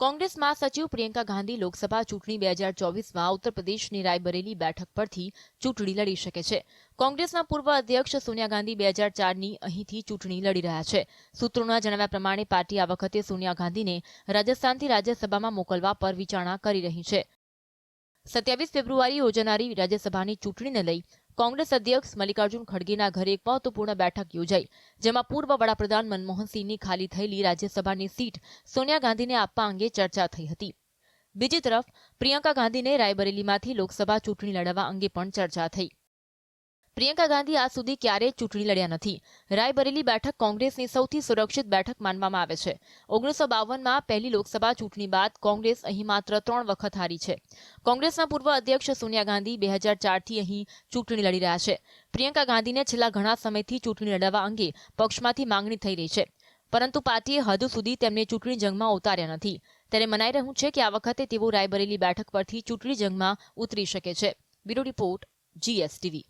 કોંગ્રેસ મહાસચિવ પ્રિયંકા ગાંધી લોકસભા ચૂંટણી બે હજાર ચોવીસમાં ઉત્તર રાયબરેલી બેઠક પરથી ચૂંટણી લડી શકે છે. કોંગ્રેસના પૂર્વ અધ્યક્ષ સોનિયા ગાંધી બે હજાર ચારની અહીંથી ચૂંટણી લડી રહ્યા છે. સૂત્રોના જણાવ્યા પ્રમાણે પાર્ટી આ વખતે સોનિયા ગાંધીને રાજસ્થાનથી રાજ્યસભામાં મોકલવા પર વિચારણા કરી રહી છે. સત્યાવીસ ફેબ્રુઆરી યોજાનારી રાજ્યસભાની ચૂંટણીને લઈ કોંગ્રેસ અધ્યક્ષ મલ્લિકાર્જુન ખડગેના ઘરે એક મહત્વપૂર્ણ બેઠક યોજાઈ, જેમાં પૂર્વ વડાપ્રધાન મનમોહનસિંહની ખાલી થયેલી રાજ્યસભાની સીટ સોનિયા ગાંધીને આપવા અંગે ચર્ચા થઈ હતી. બીજી તરફ, પ્રિયંકા ગાંધીને રાયબરેલીમાંથી લોકસભા ચૂંટણી લડવા અંગે પણ ચર્ચા થઈ. પ્રિયંકા ગાંધી આજ સુધી ક્યારેય ચૂંટણી લડ્યા નથી. રાયબરેલી બેઠક કોંગ્રેસની સૌથી સુરક્ષિત બેઠક માનવામાં આવે છે. ઓગણીસો બાવનમાં પહેલી લોકસભા ચૂંટણી બાદ કોંગ્રેસ અહીં માત્ર ત્રણ વખત હારી છે. કોંગ્રેસના પૂર્વ અધ્યક્ષ સોનિયા ગાંધી બે હજાર ચારથી અહીં ચૂંટણી લડી રહ્યા છે. પ્રિયંકા ગાંધીને છેલ્લા ઘણા સમયથી ચૂંટણી લડવા અંગે પક્ષમાંથી માંગણી થઈ રહી છે. પરંતુ પાર્ટીએ હદ સુધી તેમને ચૂંટણી જંગમાં ઉતાર્યા નથી. ત્યારે મનાઈ રહ્યું છે કે આ વખતે તેઓ રાયબરેલી બેઠક પરથી ચૂંટણી જંગમાં ઉતરી શકે છે. Bureau report, GSTV.